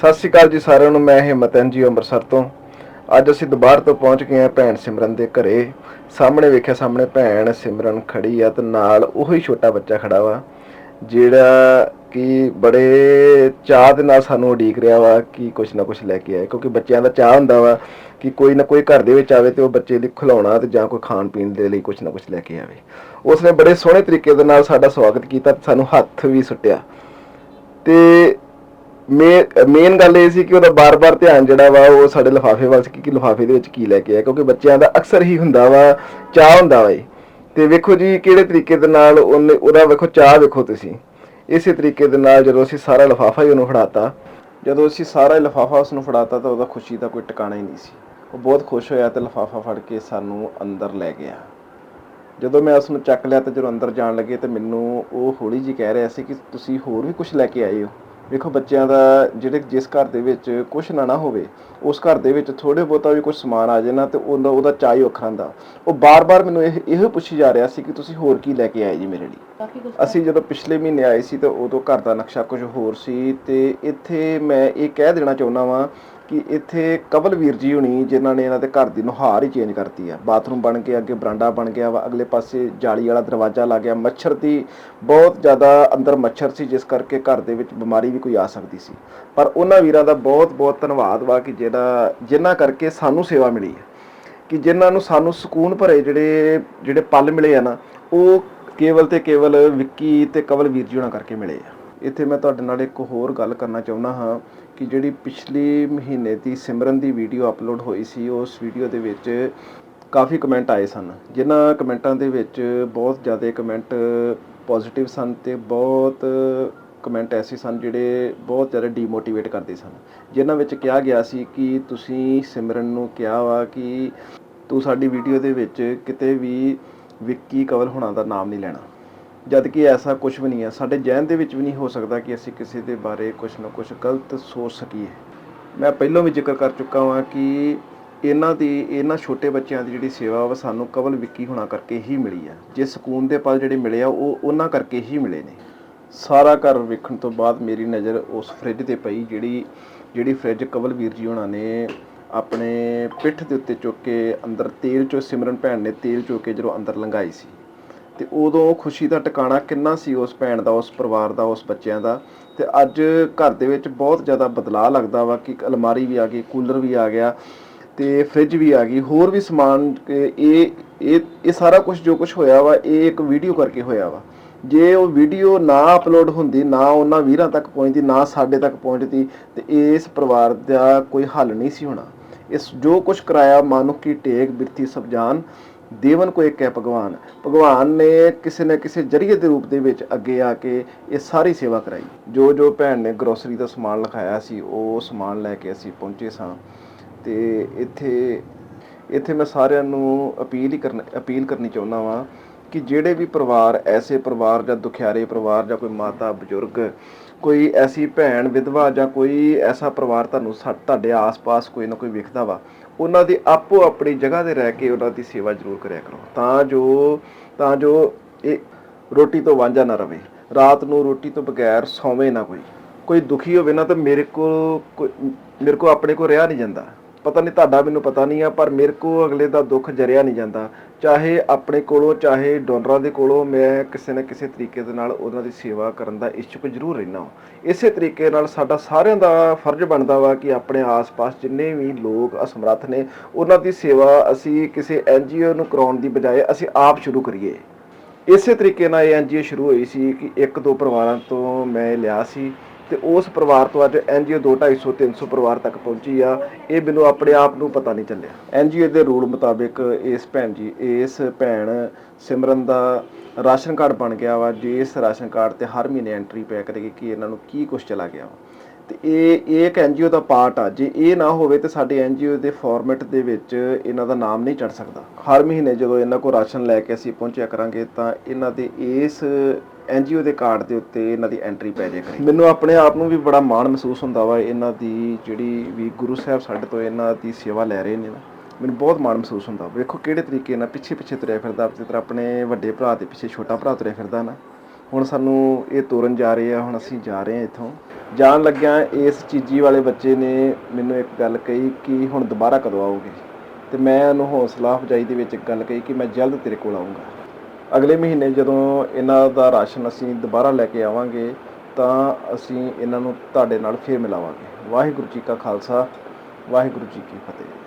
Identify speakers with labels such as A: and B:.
A: ਸਤਿ ਸ਼੍ਰੀ ਅਕਾਲ ਜੀ ਸਾਰਿਆਂ ਨੂੰ, ਮੈਂ ਹਿੰਮਤਨ ਜੀ ਅੰਮ੍ਰਿਤਸਰ ਤੋਂ। ਅੱਜ ਅਸੀਂ ਦੁਬਾਰਾ ਤੋਂ ਪਹੁੰਚ ਗਏ ਹਾਂ ਭੈਣ ਸਿਮਰਨ ਦੇ ਘਰੇ। ਸਾਹਮਣੇ ਵੇਖਿਆ ਸਾਹਮਣੇ ਭੈਣ ਸਿਮਰਨ ਖੜੀ ਆ ਤੇ ਨਾਲ ਉਹੀ ਛੋਟਾ ਬੱਚਾ ਖੜਾ ਵਾ, ਜਿਹੜਾ ਕਿ ਬੜੇ ਚਾਹ ਦੇ ਨਾਲ ਸਾਨੂੰ ਉਡੀਕ ਰਿਹਾ ਵਾ ਕਿ ਕੁਛ ਨਾ ਕੁਛ ਲੈ ਕੇ ਆਏ। ਕਿਉਂਕਿ ਬੱਚਿਆਂ ਦਾ ਚਾਹ ਹੁੰਦਾ ਵਾ ਕਿ ਕੋਈ ਨਾ ਕੋਈ ਘਰ ਦੇ ਵਿੱਚ ਆਵੇ ਤੇ ਉਹ ਬੱਚੇ ਲਈ ਖਿਲਾਉਣਾ ਤੇ ਜਾਂ ਕੋਈ ਖਾਣ ਪੀਣ ਦੇ ਲਈ ਕੁਛ ਨਾ ਕੁਛ ਲੈ ਕੇ ਆਵੇ। ਉਸਨੇ ਬੜੇ ਸੋਹਣੇ ਤਰੀਕੇ ਦੇ ਨਾਲ ਸਾਡਾ ਸਵਾਗਤ ਕੀਤਾ ਤੇ ਸਾਨੂੰ ਹੱਥ ਵੀ ਸੁੱਟਿਆ। ਤੇ ਮੇਨ ਗੱਲ ਇਹ ਸੀ ਕਿ ਉਹਦਾ ਬਾਰ-ਬਾਰ ਧਿਆਨ ਜਿਹੜਾ ਵਾ ਉਹ ਸਾਡੇ ਲਿਫਾਫੇ ਵੱਲ ਸੀ ਕਿ ਲਿਫਾਫੇ ਦੇ ਵਿੱਚ ਕੀ ਲੈ ਕੇ ਆਇਆ, ਕਿਉਂਕਿ ਬੱਚਿਆਂ ਦਾ ਅਕਸਰ ਹੀ ਹੁੰਦਾ ਵਾ ਚਾਹ ਹੁੰਦਾ ਵਾ ਇਹ। ਤੇ ਵੇਖੋ ਜੀ, ਕਿਹੜੇ ਤਰੀਕੇ ਦੇ ਨਾਲ ਉਹਨੇ, ਉਹਦਾ ਵੇਖੋ ਚਾਹ ਵੇਖੋ ਤੁਸੀਂ। ਇਸੇ ਤਰੀਕੇ ਦੇ ਨਾਲ ਜਦੋਂ ਅਸੀਂ ਸਾਰਾ ਲਿਫਾਫਾ ਹੀ ਉਹਨੂੰ ਫੜਾਤਾ, ਜਦੋਂ ਅਸੀਂ ਸਾਰਾ ਲਿਫਾਫਾ ਉਸ ਨੂੰ ਫੜਾਤਾ ਤਾਂ ਉਹਦਾ ਖੁਸ਼ੀ ਦਾ ਕੋਈ ਟਿਕਾਣਾ ਹੀ ਨਹੀਂ ਸੀ। ਉਹ ਬਹੁਤ ਖੁਸ਼ ਹੋਇਆ ਤੇ ਲਿਫਾਫਾ ਫੜ ਕੇ ਸਾਨੂੰ ਅੰਦਰ ਲੈ ਗਿਆ। ਜਦੋਂ ਮੈਂ ਉਸ ਨੂੰ ਚੱਕ ਲਿਆ ਤੇ ਜਦੋਂ ਅੰਦਰ ਜਾਣ ਲੱਗੇ ਤੇ ਮੈਨੂੰ ਉਹ ਹੌਲੀ ਜੀ ਕਹਿ ਰਿਹਾ ਸੀ ਕਿ ਤੁਸੀਂ ਹੋਰ ਵੀ ਕੁਝ ਲੈ ਕੇ ਆਏ ਹੋ? ਵੇਖੋ ਬੱਚਿਆਂ ਦਾ ਜਿਹੜੇ ਜਿਸ ਘਰ ਦੇ ਵਿੱਚ ਕੁਝ ਨਾ ਨਾ ਹੋਵੇ, ਉਸ ਘਰ ਦੇ ਵਿੱਚ ਥੋੜੇ ਬਹੁਤਾ ਵੀ ਕੁਝ ਸਮਾਨ ਆ ਜਾਏ ਨਾ ਤੇ ਉਹਦਾ ਉਹਦਾ ਚਾਹ ਹੀ ਵੱਖਰਾ ਹੁੰਦਾ। ਉਹ ਬਾਰ-ਬਾਰ ਮੈਨੂੰ ਇਹ, ਇਹੋ ਪੁੱਛੀ ਜਾ ਰਿਹਾ ਸੀ ਕਿ ਤੁਸੀਂ ਹੋਰ ਕੀ ਲੈ ਕੇ ਆਏ ਜੀ ਮੇਰੇ ਲਈ?
B: ਕਾਫੀ ਕੁਝ
A: ਅਸੀਂ ਜਦੋਂ ਪਿਛਲੇ ਮਹੀਨੇ ਆਏ ਸੀ ਤਾਂ ਉਦੋਂ ਘਰ ਦਾ ਨਕਸ਼ਾ ਕੁਝ ਹੋਰ ਸੀ ਤੇ ਇੱਥੇ ਮੈਂ ਇਹ ਕਹਿ ਦੇਣਾ ਚਾਹੁੰਦਾ ਵਾਂ ਕਿ ਇੱਥੇ ਕਵਲ ਵੀਰ ਜੀ ਹੁਣੀ ਜਿਨ੍ਹਾਂ ਨੇ ਇਹਨਾਂ ਦੇ ਘਰ ਦੀ ਨੁਹਾਰ ਹੀ ਚੇਂਜ ਕਰਤੀ ਆ। ਬਾਥਰੂਮ ਬਣ ਕੇ, ਅੱਗੇ ਬਰਾਂਡਾ ਬਣ ਗਿਆ ਵਾ, ਅਗਲੇ ਪਾਸੇ ਜਾਲੀ ਵਾਲਾ ਦਰਵਾਜ਼ਾ ਲੱਗ ਗਿਆ। ਮੱਛਰ ਦੀ ਬਹੁਤ ਜ਼ਿਆਦਾ ਅੰਦਰ ਮੱਛਰ ਸੀ, ਜਿਸ ਕਰਕੇ ਘਰ ਦੇ ਵਿੱਚ ਬਿਮਾਰੀ ਵੀ ਕੋਈ ਆ ਸਕਦੀ ਸੀ। ਪਰ ਉਹਨਾਂ ਵੀਰਾਂ ਦਾ ਬਹੁਤ ਬਹੁਤ ਧੰਨਵਾਦ ਵਾ ਕਿ ਜਿਹੜਾ, ਜਿਨ੍ਹਾਂ ਕਰਕੇ ਸਾਨੂੰ ਸੇਵਾ ਮਿਲੀ ਹੈ ਕਿ ਜਿਨ੍ਹਾਂ ਨੂੰ ਸਾਨੂੰ ਸਕੂਨ ਭਰੇ ਜਿਹੜੇ ਜਿਹੜੇ ਪਲ ਮਿਲੇ ਆ ਨਾ, ਉਹ ਕੇਵਲ ਤੇ ਕੇਵਲ ਵਿੱਕੀ ਤੇ ਕਵਲ ਵੀਰ ਜੀ ਉਹਨਾਂ ਕਰਕੇ ਮਿਲੇ ਆ। ਇੱਥੇ ਮੈਂ ਤੁਹਾਡੇ ਨਾਲ ਇੱਕ ਹੋਰ ਗੱਲ ਕਰਨਾ ਚਾਹੁੰਦਾ ਹਾਂ ਕਿ ਜਿਹੜੀ ਪਿਛਲੇ ਮਹੀਨੇ ਦੀ ਸਿਮਰਨ ਦੀ ਵੀਡੀਓ ਅਪਲੋਡ ਹੋਈ ਸੀ, ਉਸ ਵੀਡੀਓ ਦੇ ਵਿੱਚ ਕਾਫੀ ਕਮੈਂਟ ਆਏ ਸਨ। ਜਿਨ੍ਹਾਂ ਕਮੈਂਟਾਂ ਦੇ ਵਿੱਚ ਬਹੁਤ ਜ਼ਿਆਦਾ ਕਮੈਂਟ ਪੋਜ਼ਿਟਿਵ ਸਨ ਤੇ ਬਹੁਤ ਕਮੈਂਟ ਐਸੇ ਸਨ ਜਿਹੜੇ ਬਹੁਤ ਜ਼ਿਆਦਾ ਡੀਮੋਟੀਵੇਟ ਕਰਦੇ ਸਨ। ਜਿਨ੍ਹਾਂ ਵਿੱਚ ਕਿਹਾ ਗਿਆ ਸੀ ਕਿ ਤੁਸੀਂ ਸਿਮਰਨ ਨੂੰ ਕਿਹਾ ਵਾ ਕਿ ਤੂੰ ਸਾਡੀ ਵੀਡੀਓ ਦੇ ਵਿੱਚ ਕਿਤੇ ਵੀ ਵਿੱਕੀ ਕਵਲ ਹੋਣਾ ਦਾ ਨਾਮ ਨਹੀਂ ਲੈਣਾ। ਜਦ ਕਿ ਐਸਾ ਕੁਝ ਵੀ ਨਹੀਂ ਹੈ, ਸਾਡੇ ਜਹਿਨ ਦੇ ਵਿੱਚ ਵੀ ਨਹੀਂ ਹੋ ਸਕਦਾ ਕਿ ਅਸੀਂ ਕਿਸੇ ਦੇ ਬਾਰੇ ਕੁਝ ਨਾ ਕੁਝ ਗਲਤ ਸੋਚ ਸਕੀਏ। ਮੈਂ ਪਹਿਲਾਂ ਵੀ ਜ਼ਿਕਰ ਕਰ ਚੁੱਕਾ ਹਾਂ ਕਿ ਇਹਨਾਂ ਦੀ, ਇਹਨਾਂ ਛੋਟੇ ਬੱਚਿਆਂ ਦੀ ਜਿਹੜੀ ਸੇਵਾ ਵਾ, ਸਾਨੂੰ ਕਵਲ ਵਿੱਕੀ ਹੋਣਾ ਕਰਕੇ ਹੀ ਮਿਲੀ ਆ। ਜੇ ਸਕੂਨ ਦੇ ਪਲ ਜਿਹੜੇ ਮਿਲੇ ਆ, ਉਹ ਉਹਨਾਂ ਕਰਕੇ ਹੀ ਮਿਲੇ ਨੇ। ਸਾਰਾ ਘਰ ਵੇਖਣ ਤੋਂ ਬਾਅਦ ਮੇਰੀ ਨਜ਼ਰ ਉਸ ਫ੍ਰਿਜ ਤੇ ਪਈ, ਜਿਹੜੀ ਜਿਹੜੀ ਫ੍ਰਿਜ ਕਵਲ ਵੀਰ ਜੀ ਹੋਣਾ ਨੇ ਆਪਣੇ ਪਿੱਠ ਦੇ ਉੱਤੇ ਚੁੱਕ ਕੇ ਅੰਦਰ ਤੇਲ ਚੋਂ ਸਿਮਰਨ ਭੈਣ ਨੇ ਤੇਲ ਚੋ ਕੇ ਜਦੋਂ ਅੰਦਰ ਲੰਘਾਈ ਸੀ। ਤੇ ਉਦੋਂ ਖੁਸ਼ੀ ਦਾ ਟਿਕਾਣਾ ਕਿੰਨਾ ਸੀ ਉਸ ਭੈਣ ਦਾ, ਉਸ ਪਰਿਵਾਰ ਦਾ, ਉਸ ਬੱਚਿਆਂ ਦਾ? ਤੇ ਅੱਜ ਘਰ ਦੇ ਵਿੱਚ ਬਹੁਤ ਜ਼ਿਆਦਾ ਬਦਲਾਅ ਲੱਗਦਾ ਵਾ ਕਿ ਅਲਮਾਰੀ ਵੀ ਆ ਗਈ, ਕੂਲਰ ਵੀ ਆ ਗਿਆ, ਤੇ ਫ੍ਰਿਜ ਵੀ ਆ ਗਈ, ਹੋਰ ਵੀ ਸਮਾਨ ਇਹ ਇਹ ਇਹ ਸਾਰਾ ਕੁਝ ਜੋ ਕੁਝ ਹੋਇਆ ਵਾ, ਇਹ ਇੱਕ ਵੀਡੀਓ ਕਰਕੇ ਹੋਇਆ ਵਾ। ਜੇ ਉਹ ਵੀਡੀਓ ਨਾ ਅਪਲੋਡ ਹੁੰਦੀ, ਨਾ ਉਹਨਾਂ ਵੀਰਾਂ ਤੱਕ ਪਹੁੰਚਦੀ, ਨਾ ਸਾਡੇ ਤੱਕ ਪਹੁੰਚਦੀ, ਤੇ ਇਸ ਪਰਿਵਾਰ ਦਾ ਕੋਈ ਹੱਲ ਨਹੀਂ ਸੀ ਹੋਣਾ। ਇਸ ਜੋ ਕੁਝ ਕਰਾਇਆ ਮਾਨੁਖ ਕੀ ਟੇਕ ਬਿਰਤੀ ਸਭ ਜਾਨ, ਦੇਵਨ ਕੋ ਇੱਕ ਹੈ ਭਗਵਾਨ। ਭਗਵਾਨ ਨੇ ਕਿਸੇ ਨਾ ਕਿਸੇ ਜਰੀਏ ਦੇ ਰੂਪ ਦੇ ਵਿੱਚ ਅੱਗੇ ਆ ਕੇ ਇਹ ਸਾਰੀ ਸੇਵਾ ਕਰਾਈ। ਜੋ ਜੋ ਭੈਣ ਨੇ ਗਰੋਸਰੀ ਦਾ ਸਮਾਨ ਲਿਖਾਇਆ ਸੀ, ਉਹ ਸਮਾਨ ਲੈ ਕੇ ਅਸੀਂ ਪਹੁੰਚੇ ਸਾਂ। ਤੇ ਇੱਥੇ ਇੱਥੇ ਮੈਂ ਸਾਰਿਆਂ ਨੂੰ ਅਪੀਲ ਹੀ ਕਰਨ, ਅਪੀਲ ਕਰਨੀ ਚਾਹੁੰਦਾ ਵਾਂ ਕਿ ਜਿਹੜੇ ਵੀ ਪਰਿਵਾਰ, ਐਸੇ ਪਰਿਵਾਰ ਜਾਂ ਦੁਖਿਆਰੇ ਪਰਿਵਾਰ ਜਾਂ ਕੋਈ ਮਾਤਾ ਬਜ਼ੁਰਗ, ਕੋਈ ਐਸੀ ਭੈਣ, ਵਿਧਵਾ ਜਾਂ ਕੋਈ ਐਸਾ ਪਰਿਵਾਰ ਤੁਹਾਨੂੰ ਸਾ- ਤੁਹਾਡੇ ਆਸ-ਪਾਸ ਕੋਈ ਨਾ ਕੋਈ ਵਿਖਦਾ ਵਾ, ਉਹਨਾਂ ਦੀ ਆਪੋ ਆਪਣੀ ਜਗ੍ਹਾ ਤੇ ਰਹਿ ਕੇ ਉਹਨਾਂ ਦੀ ਸੇਵਾ ਜ਼ਰੂਰ ਕਰਿਆ ਕਰੋ। ਤਾਂ ਜੋ ਤਾਂ ਜੋ ਇਹ ਰੋਟੀ ਤੋਂ ਵਾਂਝਾ ਨਾ ਰਵੇ। ਰਾਤ ਨੂੰ ਰੋਟੀ ਤੋਂ ਬਗੈਰ ਸੌਵੇ ਨਾ ਕੋਈ। ਕੋਈ ਦੁਖੀ ਹੋਵੇ ਨਾ ਤਾਂ ਮੇਰੇ ਕੋਲ ਕੋਈ- ਮੇਰੇ ਕੋਲ ਆਪਣੇ ਕੋਲ ਰਿਹਾ ਨਹੀਂ ਜਾਂਦਾ। ਪਤਾ ਨਹੀਂ ਤੁਹਾਡਾ, ਮੈਨੂੰ ਪਤਾ ਨਹੀਂ ਆ, ਪਰ ਮੇਰੇ ਕੋ ਅਗਲੇ ਦਾ ਦੁੱਖ ਜਰਿਆ ਨਹੀਂ ਜਾਂਦਾ। ਚਾਹੇ ਆਪਣੇ ਕੋਲੋਂ, ਚਾਹੇ ਡੋਨਰਾਂ ਦੇ ਕੋਲੋਂ, ਮੈਂ ਕਿਸੇ ਨਾ ਕਿਸੇ ਤਰੀਕੇ ਦੇ ਨਾਲ ਉਹਨਾਂ ਦੀ ਸੇਵਾ ਕਰਨ ਦਾ ਇੱਛੁਕ ਜ਼ਰੂਰ ਰਹਿਣਾ ਇਸੇ ਤਰੀਕੇ ਨਾਲ ਸਾਡਾ ਸਾਰਿਆਂ ਦਾ ਫਰਜ਼ ਬਣਦਾ ਵਾ ਕਿ ਆਪਣੇ ਆਸ-ਪਾਸ ਜਿੰਨੇ ਵੀ ਲੋਕ ਅਸਮਰੱਥ ਨੇ, ਉਹਨਾਂ ਦੀ ਸੇਵਾ ਅਸੀਂ ਕਿਸੇ ਐਨਜੀਓ ਨੂੰ ਕਰਾਉਣ ਦੀ ਬਜਾਏ ਅਸੀਂ ਆਪ ਸ਼ੁਰੂ ਕਰੀਏ। ਇਸੇ ਤਰੀਕੇ ਨਾਲ ਇਹ ਐਨਜੀਓ ਸ਼ੁਰੂ ਹੋਈ ਸੀ ਕਿ ਇੱਕ ਦੋ ਪਰਿਵਾਰਾਂ ਤੋਂ ਮੈਂ ਲਿਆ ਸੀ। ਤੇ ਉਸ ਪਰਿਵਾਰ ਤੋਂ ਅੱਜ ਐਨਜੀਓ 2 250 300 ਪਰਿਵਾਰ ਤੱਕ ਪਹੁੰਚੀ ਆ। ਇਹ ਮੈਨੂੰ ਆਪਣੇ ਆਪ ਨੂੰ ਪਤਾ ਨਹੀਂ ਚੱਲਿਆ। ਐਨਜੀਓ ਦੇ ਰੂਲ ਮੁਤਾਬਿਕ ਇਸ ਭੈਣ ਜੀ, ਇਸ ਭੈਣ ਸਿਮਰਨ ਦਾ ਰਾਸ਼ਨ ਕਾਰਡ ਬਣ ਗਿਆ ਵਾ। ਜੇ ਇਸ ਰਾਸ਼ਨ ਕਾਰਡ ਤੇ ਹਰ ਮਹੀਨੇ ਐਂਟਰੀ ਪਿਆ ਕਰੇਗੀ ਕਿ ਇਹਨਾਂ ਨੂੰ ਕੀ ਕੁਝ ਚਲਾ ਗਿਆ ਵਾ। ਤੇ ਇਹ ਇਹ ਇੱਕ ਐਨਜੀਓ ਦਾ ਪਾਰਟ ਆ। ਜੇ ਇਹ ਨਾ ਹੋਵੇ ਤੇ ਸਾਡੇ ਐਨਜੀਓ ਦੇ ਫਾਰਮੈਟ ਦੇ ਵਿੱਚ ਇਹਨਾਂ ਦਾ ਨਾਮ ਨਹੀਂ ਚੜ ਸਕਦਾ। ਹਰ ਮਹੀਨੇ ਜਦੋਂ ਇਹਨਾਂ ਕੋਲ ਰਾਸ਼ਨ ਲੈ ਕੇ ਅਸੀਂ ਪਹੁੰਚਿਆ ਕਰਾਂਗੇ ਤਾਂ ਇਹਨਾਂ ਦੇ ਇਸ ਐਨਜੀਓ ਦੇ ਕਾਰਡ ਦੇ ਉੱਤੇ ਇਹਨਾਂ ਦੀ ਐਂਟਰੀ ਪੈ ਜਾਏ ਕਰੇ ਮੈਨੂੰ ਆਪਣੇ ਆਪ ਨੂੰ ਵੀ ਬੜਾ ਮਾਣ ਮਹਿਸੂਸ ਹੁੰਦਾ ਵਾ ਇਹਨਾਂ ਦੀ ਜਿਹੜੀ ਵੀ ਗੁਰੂ ਸਾਹਿਬ ਸਾਡੇ ਤੋਂ ਇਹਨਾਂ ਦੀ ਸੇਵਾ ਲੈ ਰਹੇ ਨੇ ਨਾ। ਮੈਨੂੰ ਬਹੁਤ ਮਾਣ ਮਹਿਸੂਸ ਹੁੰਦਾ। ਵੇਖੋ ਕਿਹੜੇ ਤਰੀਕੇ ਨਾਲ ਪਿੱਛੇ ਪਿੱਛੇ ਤੁਰਿਆ ਫਿਰਦਾ ਜਿਸ ਆਪਣੇ ਵੱਡੇ ਭਰਾ ਦੇ ਪਿੱਛੇ ਛੋਟਾ ਭਰਾ ਤੁਰਿਆ ਫਿਰਦਾ ਨਾ। ਹੁਣ ਸਾਨੂੰ ਇਹ ਤੋਰਨ ਜਾ ਰਹੇ ਆ, ਹੁਣ ਅਸੀਂ ਜਾ ਰਹੇ ਆ ਇੱਥੋਂ। ਜਾਣ ਲੱਗਿਆ ਇਸ ਚੀਜੀ ਵਾਲੇ ਬੱਚੇ ਨੇ ਮੈਨੂੰ ਇੱਕ ਗੱਲ ਕਹੀ ਕਿ ਹੁਣ ਦੁਬਾਰਾ ਕਦੋਂ ਆਓਗੇ? ਤੇ ਮੈਂ ਉਹਨੂੰ ਹੌਸਲਾ ਅਫਜਾਈ ਦੇ ਵਿੱਚ ਇੱਕ ਗੱਲ ਕਹੀ ਕਿ ਮੈਂ ਜਲਦ ਤੇਰੇ ਕੋਲ ਆਉਂਗਾ। ਅਗਲੇ ਮਹੀਨੇ ਜਦੋਂ ਇਹਨਾਂ ਦਾ ਰਾਸ਼ਨ ਅਸੀਂ ਦੁਬਾਰਾ ਲੈ ਕੇ ਆਵਾਂਗੇ, ਤਾਂ ਅਸੀਂ ਇਹਨਾਂ ਨੂੰ ਤੁਹਾਡੇ ਨਾਲ ਫੇਰ ਮਿਲਾਵਾਂਗੇ। ਵਾਹਿਗੁਰੂ ਜੀ ਕਾ ਖਾਲਸਾ, ਵਾਹਿਗੁਰੂ ਜੀ ਕੀ ਫਤਿਹ।